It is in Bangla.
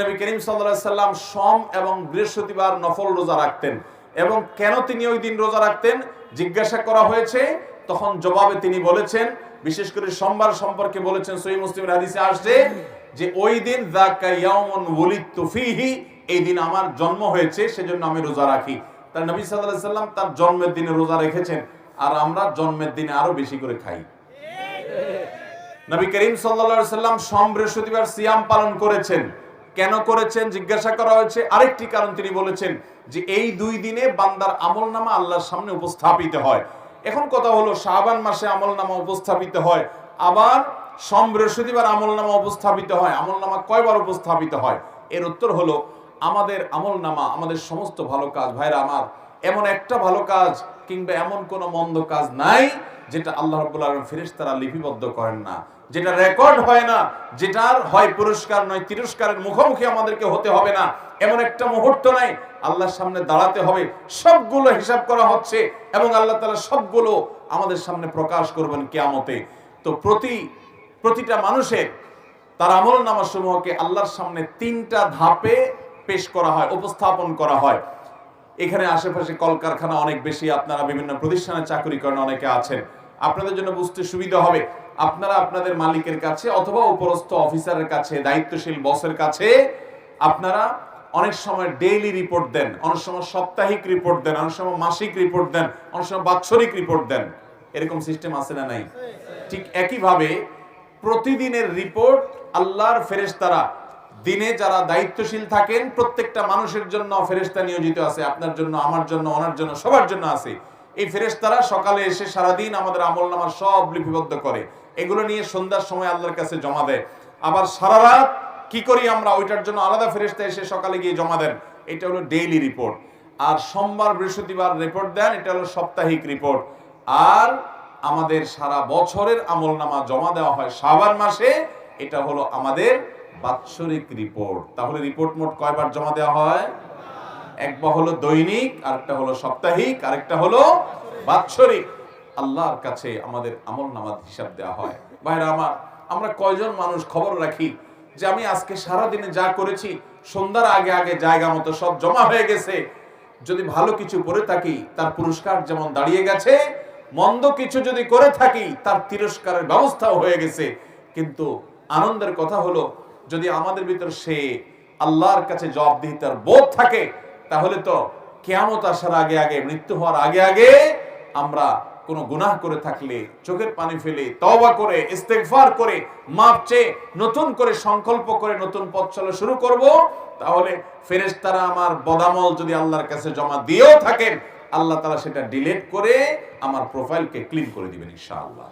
নবী করিম সাল্লাম সোম এবং বৃহস্পতিবার নফল রোজা রাখতেন। এবং কেন তিনি ওই দিন রোজা রাখতেন? জিজ্ঞাসা করা হয়েছে। তখন জবাবে তিনি বলেছেন বিশেষ করে সোমবার সম্পর্কে বলেছেন সহি মুসলিমের হাদিসে আসছে যে ওই দিন ফীহি এই দিন আমার জন্ম হয়েছে সেজন্য আমি রোজা রাখি। তার নবী সাল্লাল্লাহু সাল্লাম তার জন্মের দিনে রোজা রেখেছেন আর আমরা জন্মের দিনে আরও বেশি করে খাই। নবী করিম সাল্লা সাল্লাম সোম বৃহস্পতিবার সিয়াম পালন করেছেন। কেন করেছেন? জিজ্ঞাসা করা হয়েছে। আরেকটি কারণ তিনি বলেছেন যে এই দুই দিনে বান্দার আমল নামা আল্লাহর সামনে উপস্থাপিত হয়। এখন কথা হলো শাহবান মাসে আমল নামা উপস্থাপিত হয়, আবার সম বৃহস্পতিবার আমল নামা উপস্থাপিত হয়। আমল নামা কয়বার উপস্থাপিত হয়? এর উত্তর হলো, আমাদের আমল নামা আমাদের সমস্ত ভালো কাজ, ভাইরা আমার, এমন একটা ভালো কাজ কিংবা এমন কোন মন্দ কাজ নাই যেটা আল্লাহ রব্বুল আলম ফেরেশতারা লিপিবদ্ধ করেন না। যেটা রেকর্ড হয় না যেটার হয় পুরস্কার নয়, তিরস্কারের মুখোমুখি আমাদেরকে হতে হবে না। এমন একটা মুহূর্ত নাই, আল্লাহর সামনে দাঁড়াতে হবে। সবগুলো হিসাব করা হচ্ছে এবং আল্লাহ তাআলা সবগুলো আমাদের সামনে প্রকাশ করবেন কিয়ামতে। তো প্রতি, প্রতিটা মানুষের তার আমল নামা সমূহকে আল্লাহর সামনে তিনটা ধাপে পেশ করা হয়, উপস্থাপন করা হয়। এখানে আশেপাশে কলকারখানা অনেক বেশি, আপনারা বিভিন্ন প্রতিষ্ঠানে চাকরি করেন, অনেকে আছেন। আপনাদের জন্য বুঝতে সুবিধা হবে, আপনারা আপনাদের মালিকের কাছে অথবা উপরস্থ অফিসারের কাছে, দায়িত্বশীল বসের কাছে, আপনারা অনেক সময় ডেইলি রিপোর্ট দেন, অনেক সময় সাপ্তাহিক রিপোর্ট দেন, অনেক সময় মাসিক রিপোর্ট দেন, অনেক সময় বাৎসরিক রিপোর্ট দেন। এরকম সিস্টেম আছে না নাই? ঠিক একইভাবে প্রতিদিনের রিপোর্ট আল্লাহর ফেরেশতারা দিনে যারা দায়িত্বশীল থাকেন, প্রত্যেকটা মানুষের জন্য ফেরেশতা নিয়োজিত আছে। আপনার জন্য, আমার জন্য, ওনার জন্য, সবার জন্য আছে। এই ফেরেস্তারা সকালে এসে সারাদিন আমাদের আমল নামা সব লিপিবদ্ধ করে। এগুলো নিয়ে সন্ধ্যার সময় আল্লাহর কাছে জমা দেয়। আবার সারা রাত কি করি আমরা? ওইটার জন্য আলাদা ফেরেশতা এসে সকালে গিয়ে জমা দেন। এটা হলো ডেইলি রিপোর্ট আর সোমবার বৃহস্পতিবার রিপোর্ট দেন, এটা হলো সাপ্তাহিক রিপোর্ট আর আমাদের সারা বছরের আমল নামা জমা দেওয়া হয় শাবান মাসে, এটা হলো আমাদের বাৎসরিক রিপোর্ট তাহলে রিপোর্ট মোট কয়বার জমা দেওয়া হয়? একবার হলো দৈনিক, আরেকটা হলো সাপ্তাহিক, আরেকটা হলো বাৎসরিক। আল্লাহর কাছে আমাদের আমল নামাজ হিসাব দেওয়া হয়। ভাইরা আমার, আমরা কয়জন মানুষ খবর রাখি যে আমি আজকে সারা দিনে যা করেছি, সন্ধ্যার আগে আগে জায়গা মতো সব জমা হয়ে গেছে। যদি ভালো কিছু করে থাকি, তার পুরস্কার যেমন দাঁড়িয়ে গেছে, মন্দ কিছু যদি করে থাকি, তার তিরস্কারের ব্যবস্থাও হয়ে গেছে। কিন্তু আনন্দের কথা হলো যদি আমাদের ভিতর সে আল্লাহর কাছে জবাবদিহিতার বোধ থাকে, তাহলে তো কেয়ামত আসার আগে আগে, মৃত্যু হওয়ার আগে আগে আমরা কোনো গুনাহ করে থাকলে, চোখের পানি ফেলে, তওবা করে, ইস্তেগফার করে মাপ চেয়ে নতুন করে সংকল্প করে নতুন পথ চলা শুরু করব, তাহলে ফেরেশতারা আমার বদামল যদি আল্লাহর কাছে জমা দিয়েও থাকেন, আল্লাহ তাআলা সেটা ডিলিট করে আমার প্রোফাইলকে ক্লিন করে দিবেন ইনশাআল্লাহ।